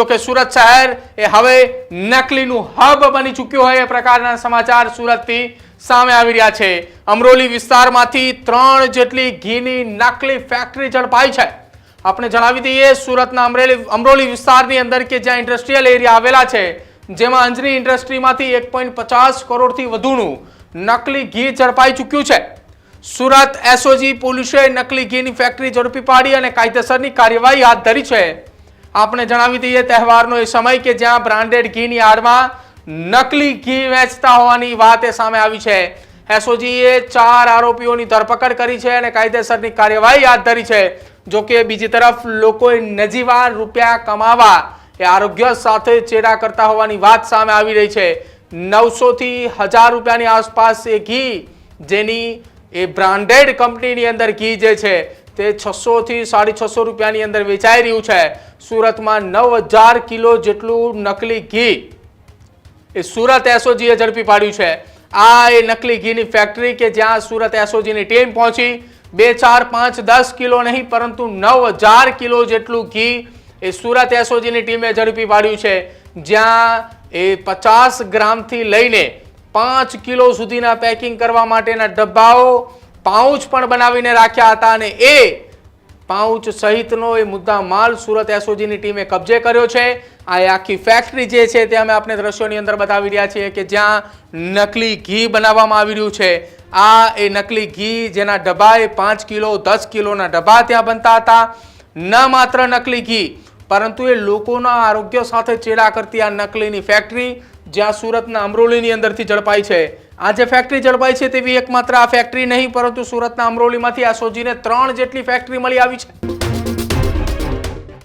જો કે સુરત શહેર એ હવે નકલીનું હબ બની ચૂક્યું હોય એ પ્રકારના સમાચાર સુરતથી સામે આવી રહ્યા છે. અમરોલી વિસ્તારમાંથી ત્રણ જેટલી ઘીની નકલી ફેક્ટરી ઝડપાઈ છે. આપણે જણાવી દઈએ, સુરતના અમરેલી, અમરોલી વિસ્તારની અંદર કે જ્યાં ઇન્ડસ્ટ્રીયલ એરિયા આવેલા છે, જેમાં અંજની ઇન્ડસ્ટ્રીમાંથી એક પોઈન્ટ પચાસ કરોડથી વધુનું નકલી ઘી ઝડપાઈ ચૂક્યું છે. સુરત એસઓજી પોલીસે નકલી ઘીની ફેક્ટરી ઝડપી પાડી અને કાયદેસરની કાર્યવાહી હાથ ધરી છે. આપણે જણાવી દઈએ તહેવારનો એ સમય કે જ્યાં બ્રાન્ડેડ ઘીની આડમાં નકલી ઘી વેચતા હોવાની વાત એ સામે આવી છે. એસઓજીએ ચાર આરોપીઓની ધરપકડ કરી છે અને કાયદેસરની કાર્યવાહી હાથ ધરી છે. જો કે બીજી તરફ લોકોએ નજીવા રૂપિયા કમાવા એ આરોગ્ય સાથે ચેડા કરતા હોવાની વાત સામે આવી રહી છે. નવસોથી હજાર રૂપિયાની આસપાસ એ ઘી જેની એ બ્રાન્ડેડ કંપનીની અંદર ઘી જે છે તે છસો થી સાડી છસો રૂપિયાની અંદર વેચાઈ રહ્યું છે. સુરતમાં નવ હજાર કિલો જેટલું નકલી ઘી એ સુરત એસઓજીએ ઝડપી પાડ્યું છે. આ એ નકલી ઘીની ફેક્ટરી કે જ્યાં સુરત એસઓજીની ટીમ પહોંચી. બે, ચાર, પાંચ, દસ કિલો નહીં, પરંતુ નવ હજાર કિલો જેટલું ઘી એ સુરત એસઓજીની ટીમે ઝડપી પાડ્યું છે. જ્યાં એ પચાસ ગ્રામથી લઈને પાંચ કિલો સુધીના પેકિંગ કરવા માટેના ડબ્બાઓ પાઉચ પણ બનાવીને રાખ્યા હતા અને એ પાઉચ સહિતનો એ મુદ્દા માલ સુરત એસઓજીની ટીમે કબજે કર્યો છે. આ આખી ફેક્ટરી જે છે તે અમે આપણે દ્રશ્યોની અંદર બતાવી રહ્યા છીએ કે જ્યાં નકલી ઘી બનાવવામાં આવી રહ્યું છે. આ એ નકલી ઘી જેના ડબ્બા એ પાંચ કિલો, દસ કિલોના ડબ્બા ત્યાં બનતા હતા. ન માત્ર નકલી ઘી, પરંતુ એ લોકોના આરોગ્ય સાથે ચેડા કરતી આ નકલીની ફેક્ટરી જ્યાં સુરતના અમરોલીની અંદરથી ઝડપાઈ છે. આ જે ફેક્ટરી ઝડપાઈ છે તેવી એકમાત્ર આ ફેક્ટરી નહીં, પરંતુ સુરતના અમરોલીમાંથી આ સોજીને ત્રણ જેટલી ફેક્ટરી મળી આવી છે.